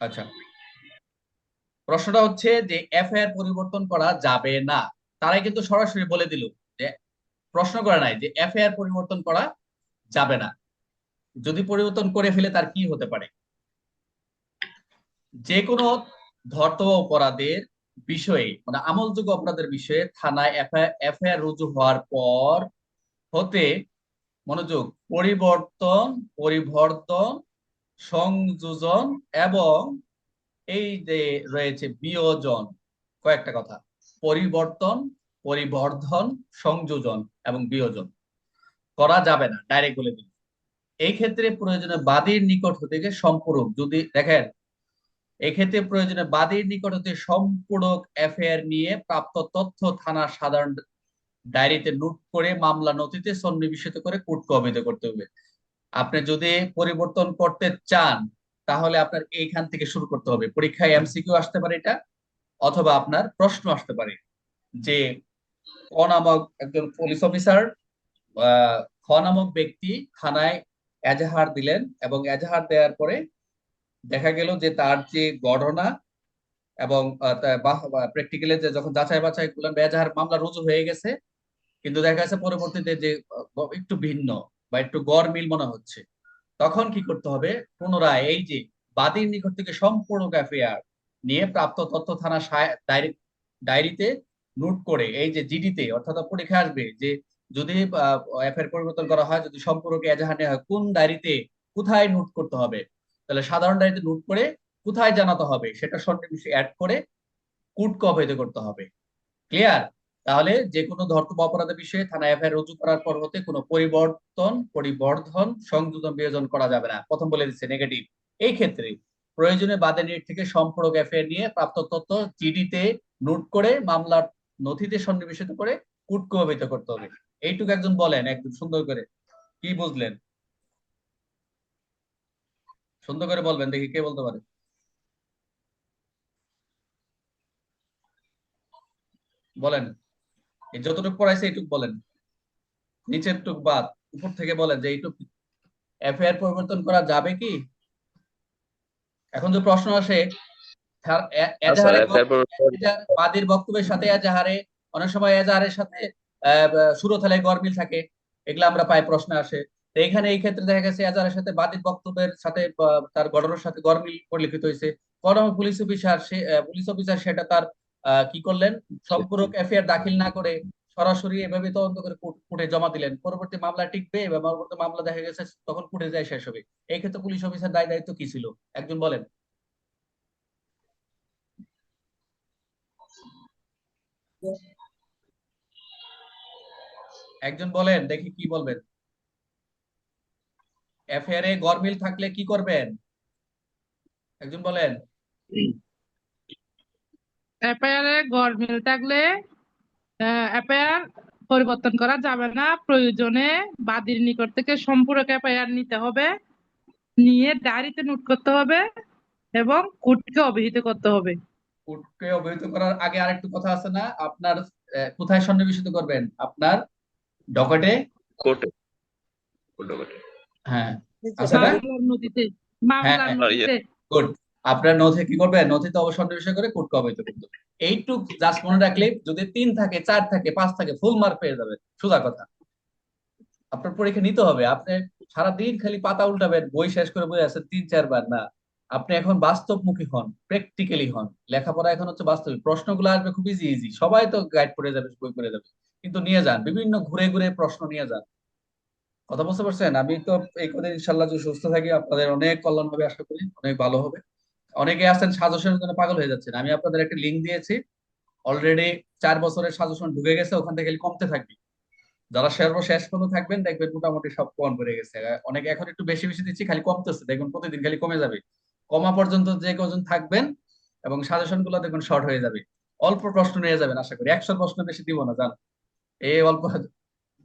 আচ্ছা। প্রশ্নটা হচ্ছে যে এফআইআর পরিবর্তন করা যাবে না। তারাই কিন্তু সরাসরি বলে দিল যে, প্রশ্ন করে নাই যে এফআইআর পরিবর্তন করা যাবে না। যদি পরিবর্তন করে ফেলে তার কি হতে পারে? যে কোনো ধর্ত অপরাধের বিষয়ে মানে আমলযোগ্য অপরাধের বিষয়ে থানায় এফআইআর রুজু হওয়ার পর হতে মনোযোগ পরিবর্তন পরিবর্তন সংযোজন এবং এই যে রয়েছে বিয়োজন, কয়েকটা কথা। পরিবর্তন, পরিবর্ধন, সংযোজন এবং বিয়োজন। করা যাবে না ডাইরেক্ট বলে দিন এই ক্ষেত্রে প্রয়োজনে বাদীর নিকট হতে সম্পূরক। যদি দেখেন এক্ষেত্রে প্রয়োজনে বাদীর নিকট হতে সম্পূরক এফআইআর নিয়ে প্রাপ্ত তথ্য থানার সাধারণ ডায়েরিতে নোট করে মামলা নথিতে সন্নিবেশিত করে কোর্টকে অবহিত করতে হবে। আপনি যদি পরিবর্তন করতে চান, তাহলে আপনার এইখান থেকে শুরু করতে হবে। পরীক্ষায় এমসিকিউ আসতে পারে এটা, অথবা আপনার প্রশ্ন আসতে পারে যে, ক নামক একজন পুলিশ অফিসার খ নামক ব্যক্তি থানায় এজাহার দিলেন এবং এজাহার দেওয়ার পরে দেখা গেল যে তার যে গণনা এবং প্র্যাকটিক্যালি যে যখন যাচাই বাছাই করলেন, এজাহার মামলা রুজু হয়ে গেছে। কিন্তু দেখা যাচ্ছে পরবর্তীতে যে একটু ভিন্ন। বা একটু গড় মিল মনে হচ্ছে, তখন কি করতে হবে? পুনরায় এই যে বাদীর নিকট থেকে সম্পূর্ণ এফআইআর নিয়ে প্রাপ্ত তথ্য থানা ডায়েরিতে নোট করে এই যে জিডিতে অর্থাৎ পরীক্ষা আসবে যে যদি এফআইআর পরিবর্তন করা হয়, যদি সম্পূর্ণ এজাহার নেওয়া হয়, কোন ডায়েরিতে কোথায় নোট করতে হবে? তাহলে সাধারণ ডায়েরিতে নোট করে কোথায় জানাতে হবে? সেটা সন্নিবেশে অ্যাড করে কুটকে অবহিত করতে হবে। ক্লিয়ার? তাহলে যে কোনো ধর্তব্য অপরাধের বিষয়ে থানা এফআইআর রুজু করার পর হতে কোনো পরিবর্তন, পরিবর্ধন, সংযোজন, বিয়োজন করা যাবে না। প্রথম বলে দিচ্ছে নেগেটিভ এই ক্ষেত্রে প্রয়োজনে বাদে বাদের থেকে সম্পর্ক এফআইআর নিয়ে প্রাপ্ত তথ্য জিডিতে নোট করে মামলার নথিতে সন্নিবেশিত করে কুটকে অবহিত করতে হবে। এইটুকু একজন বলেন, একদম সুন্দর করে। কি বুঝলেন? সুন্দর করে বলবেন, দেখি কে বলতে পারে। বলেন। যতটুকু পড়াইছে এইটুকু বলেন। নিচের টুক বাদ উপর থেকে বলেন যে এইটুক এফআইআর পরিবর্তন করা যাবে কি? এখন যে প্রশ্ন আসে বাদীর বক্তব্যের সাথে এজাহারে অনেক সময় এজাহারের সাথে সুরথালে গরমিল থাকে এগুলো আমরা পাই প্রশ্ন আসে। তো এখানে এই ক্ষেত্রে দেখা গেছে এজাহারের সাথে বাদীর বক্তব্যের সাথে তার গঠনের সাথে গরমিল পরিলিখিত হয়েছে কোন পুলিশ অফিসার সে পুলিশ অফিসার সেটা তার কি করলেন? সম্পূরক এফআইআর দাখিল না করে সরাসরি এভাবে তদন্ত করে কোর্টে জমা দিলেন। পরবর্তী মামলা টিকবে এবং পরবর্তী মামলা দেখা গেছে তখন কোর্টে যায় শেষ হবে। এই ক্ষেত্রে পুলিশ অফিসার দায় দায়িত্ব কি ছিল? একজন বলেন। একজন বলেন দেখি কি বলবেন। এফআইআর এ গরমিল থাকলে কি করবেন? একজন বলেন। এ গরমিল থাকলে অ্যাপায়ার পরিবর্তন করা যাবে না। প্রয়োজনে বাদীর নিকট থেকে সম্পূরক এফআইআর নিতে হবে। নিয়ে ডায়েরিতে নোট করতে হবে এবং কোর্টকে অবহিত করতে হবে। কোর্টকে অবহিত করার আগে আরেকটু কথা আছে না? আপনার কোথায় সন্নিবেশিত করবেন? আপনার ডকেটে? কোর্টে হ্যাঁ। আছে না? নদীতে মামলার হ্যাঁ, নদীতে। গুড। আপনার নথি কি করবেন নথিতে বিষয় করে কোর্টকে অবহিত করতে এইটুক জাস্ট মনে রাখলে যদি তিন থাকে, চার থাকে, পাঁচ থাকে ফুল মার্ক পেয়ে যাবে। সোজা কথা। আপনার পরীক্ষা নিতে হবে। আপনি সারাদিন খালি পাতা উল্টাবেন, বই শেষ করে বই আছে তিন চারবার না, আপনি এখন বাস্তবমুখী হন প্র্যাকটিক্যালি হন। লেখাপড়া এখন হচ্ছে বাস্তবিক প্রশ্নগুলো আসবে খুব ইজি ইজি সবাই তো গাইড করে যাবে, বই করে যাবে। কিন্তু নিয়ে যান, বিভিন্ন ঘুরে ঘুরে প্রশ্ন নিয়ে যান। কথা বুঝতে পারছেন? আমি তো এই কদিন ইনশাল্লাহ যদি সুস্থ থাকি, আপনাদের অনেক কল্যাণ হবে আশা করি, অনেক ভালো হবে। অনেকে আছেন সাজেশনের জন্য পাগল হয়ে যাচ্ছেন। আমি আপনাদের একটা লিঙ্ক দিয়েছি। অলরেডি চার বছরের সাজেশন ঢুকে গেছে, ওখান থেকে কমতে থাকবে। যারা সর্ব শেষ পর্যন্ত থাকবেন, দেখবেন মোটামুটি সব কম করে গেছে। অনেকে এখন একটু বেশি বেশি দিচ্ছি, খালি কমতেছে। দেখবেন প্রতিদিন খালি কমে যাবে। কমা পর্যন্ত যে কজন থাকবেন এবং সাজেশনগুলো দেখবেন শর্ট হয়ে যাবে। অল্প প্রশ্ন নিয়ে যাবেন, আশা করি। একশো প্রশ্ন বেশি দিব না, জান। এই অল্প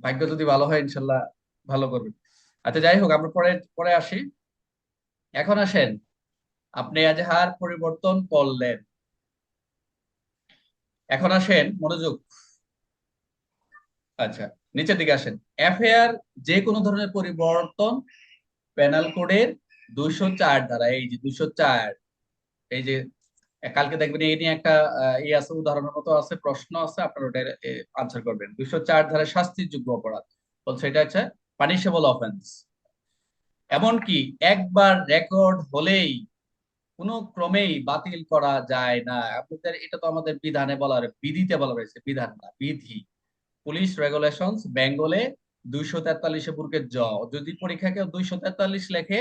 ভাগ্য যদি ভালো হয়, ইনশাল্লাহ ভালো করবেন। আচ্ছা যাই হোক, আমরা পরে পরে আসি। এখন আসেন। আপনি এজাহার পরিবর্তন করলেন। এখন আসেন মনোযোগ। আচ্ছা নিচের দিকে আসেন। এফআইআর যে কোনো ধরনের পরিবর্তন প্যানাল কোডের দুইশো চার দ্বারা, এই যে দুইশো চার, এই যে, কালকে দেখবেন এই নিয়ে একটা ই আছে, উদাহরণের মতো আছে, প্রশ্ন আছে, আপনারা ওটা আনসার করবেন। দুইশো চার ধারায় শাস্তিযোগ্য অপরাধ। বলছে, এটা হচ্ছে পানিশেবল অফেন্স এমনকি একবার রেকর্ড হলেই কোনো ক্রমেই বাতিল করা যায় না। আপনাদের, এটা তো আমাদের বিধানে বলা বিধিতে বলা রয়েছে বিধান না, বিধি। পুলিশ রেগুলেশনস বেঙ্গলে দুইশো তেতাল্লিশে বুর্গের জ। যদি পরীক্ষা কেউ দুইশো তেতাল্লিশ লেখে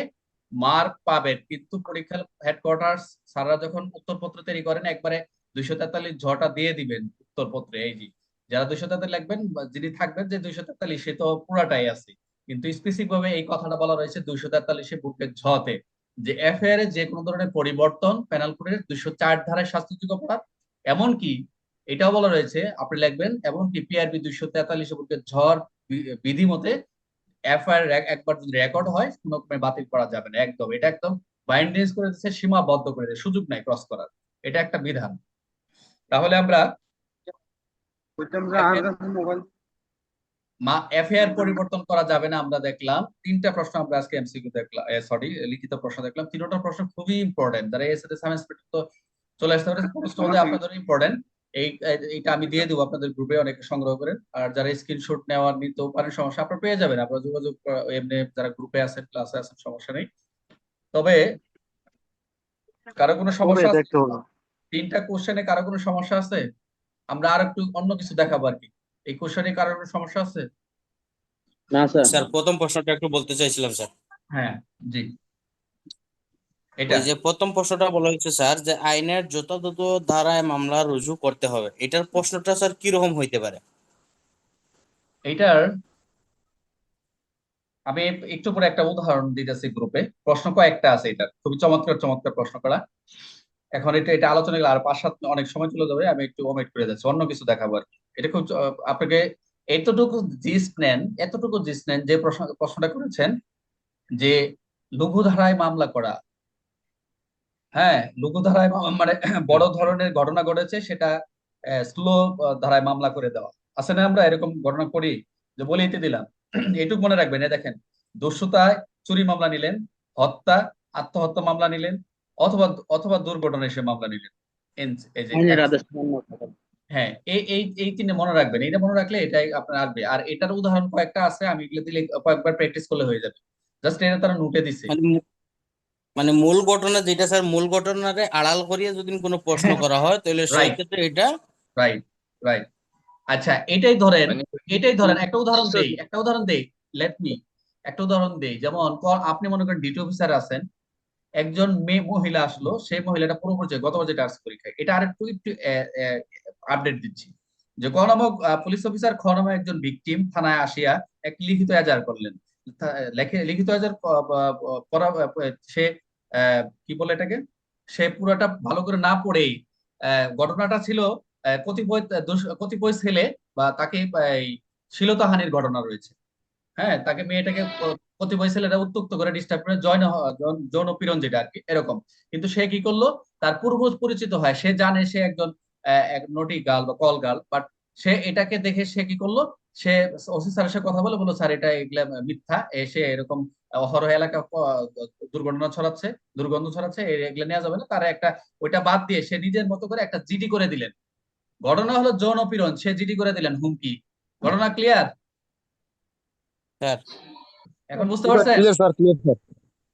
মার্ক পাবেন। কিন্তু পরীক্ষার হেডকোয়ার্টার্স স্যাররা যখন উত্তরপত্র তৈরি করেন, একবারে দুইশো তেতাল্লিশ ঝটা দিয়ে দিবেন উত্তরপত্রে। এই যে, যারা দুইশো তেতাল্লিশ লিখবেন যিনি থাকবেন যে দুইশো তেতাল্লিশ, সে তো পুরাটাই আছে। কিন্তু স্পেসিফিক ভাবে এই কথাটা বলা রয়েছে দুইশো তেতাল্লিশে বুকের ঝতে। যে এফআইআর এ যে কোনো ধরনের পরিবর্তন পেনাল কোডের দুইশো চার ধারায় শাস্তিযোগ্য অপরাধ এমনকি এটাও বলা রয়েছে আপনি লিখবেন এমনকি পিআরবি দুইশো তেতাল্লিশ ঝড় বিধি মতে এফআইআর একবার যদি রেকর্ড হয় কোনো ক্রমে বাতিল করা যাবে না একদম। এটা একদম বাইন্ডেন্স করে দিচ্ছে সীমাবদ্ধ করে দিচ্ছে সুযোগ নাই ক্রস করার। এটা একটা বিধান। তাহলে আমরা মা এফআইআর পরিবর্তন করা যাবে না আমরা দেখলাম। তিনটা প্রশ্ন আমরা আজকে এমসিকিউ দেখলাম সরি লিখিত প্রশ্ন দেখলাম। তিনটা প্রশ্ন খুবই ইম্পর্টেন্ট যারা এসএতে সাব ইন্সপেক্টর তো চলে আসতে পারে কনস্টেবল আপনাদের ইম্পর্টেন্ট এই এইটা আমি দিয়ে দেবো আপনাদের গ্রুপে অনেকে সংগ্রহ করেন আর যারা স্ক্রিনশট নেওয়ার নিতেও পারেন সমস্যা আপনারা পেয়ে যাবেন। আপনারা যোগাযোগ এমনি যারা গ্রুপে আছেন ক্লাসে আছেন সমস্যা নেই। তবে কারও কোনো সমস্যা তিনটা কোশ্চেনে কারও কোনো সমস্যা আছে? আমরা আর একটু অন্য কিছু দেখাবো আর কি। এই কোশ্চেনে কারও কোনো সমস্যা আছে? না স্যার। স্যার প্রথম প্রশ্নটা একটু বলতে চাইছিলাম স্যার। হ্যাঁ জি। এটা। যে প্রথম প্রশ্নটা বলা হয়েছে স্যার যে আইনের যথাযথ ধারায় মামলা রুজু করতে হবে। এটার প্রশ্নটা স্যার কীরকম হইতে পারে? এইটার আমি একটু পরে একটা উদাহরণ দিতেছি গ্রুপে। প্রশ্ন কয়েকটা আছে এটা খুবই চমৎকার চমৎকার প্রশ্ন করা। এখন এটা এটা আলোচনা গেলে আর পাঁচ সাত অনেক সময় চলে যাবে আমি একটু ওমেট করে যাচ্ছি অন্য কিছু দেখাবো আর কি। এটা খুব আপনাকে এতটুকু জিস্ট নেন এতটুকু জিস্ট নেন যে প্রশ্ন প্রশ্নটা করেছেন যে লঘু ধারায় মামলা করা। হ্যাঁ লঘু ধারায় মানে বড় ধরনের ঘটনা ঘটেছে সেটা স্লো ধারায় মামলা করে দেওয়া। আছে না আমরা এরকম ঘটনা করি? যে বলেইতে দিলাম। এটুকু মনে রাখবেন দেখেন দস্যুতায় চুরি মামলা নিলেন হত্যা আত্মহত্যা মামলা নিলেন অথবা অথবা দুর্ঘটনায় সে মামলা নিলেন। হ্যাঁ এই এই এই তিনটে মনে রাখবেন। এটা মনে রাখলে এটাই আপনার আসবে। আর এটার উদাহরণ কয়েকটা আছে আমি এগুলো দিলে কয়েকবার প্র্যাকটিস করলে হয়ে যাবে। জাস্ট এটা তারা নোটে দিছে। মানে মানে মূল ঘটনা যেটা স্যার মূল ঘটনাকে আড়াল করিয়ে যদি কোনো প্রশ্ন হ্যাঁ, করা হয় তাহলে সেই ক্ষেত্রে এটা রাইট রাইট আচ্ছা এটাই ধরেন মানে এটাই ধরেন একটা উদাহরণ দেই একটা উদাহরণ দেই লেট মি একটা উদাহরণ দেই। যেমন আপনি মনে করেন ডিটি অফিসার আছেন একজন মেয়ে মহিলা আসলো সেই মহিলাটা পুরো পরিচয় গত বছর আর্টস পরীক্ষায় এটা আরেকটু একটু আপডেট দিচ্ছি। যে ক নামক আহ, পুলিশ অফিসার খ একজন ভিকটিম থানায় আসিয়া এক লিখিত এজার করলেন। লেখে লিখিত এজার করা সে কি বলে এটাকে? সে পুরোটা ভালো করে না পড়েই ঘটনাটা ছিল কতিপয় কতিপয় ছেলে বা তাকে শ্লীলতাহানির ঘটনা রয়েছে। হ্যাঁ তাকে মেয়েটাকে কতিপয় ছেলেরা উত্তক্ত করে ডিস্টার্ব করে জৈন হ- যৌন- পীড়ন যেটা আর কি এরকম। কিন্তু সে কি করল? তার পূর্ব পরিচিত হয়। সে জানে সে একজন নটি গার্ল বা কল গার্ল বাট সে এটাকে দেখে সে কি করল? সে ওসি স্যারের সাথে কথা বলে বলল স্যার এটা এগুলা মিথ্যা। এ সে এরকম অহরহ এলাকা দুর্ঘটনা ছড়াচ্ছে দুর্গন্ধ ছড়াচ্ছে এগুলা নেওয়া যাবে না। তার একটা ওইটা বাদ দিয়ে সে নিজের মতো করে একটা জিডি করে দিলেন। ঘটনা হলো যৌন পীড়ন সে জিডি করে দিলেন হুমকি। ঘটনা ক্লিয়ার স্যার। এখন বুঝতে পারছেন? ক্লিয়ার স্যার ক্লিয়ার স্যার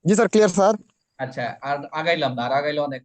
জি স্যার ক্লিয়ার স্যার আচ্ছা আর আগাইলাম না আর আগাইলে অনেক।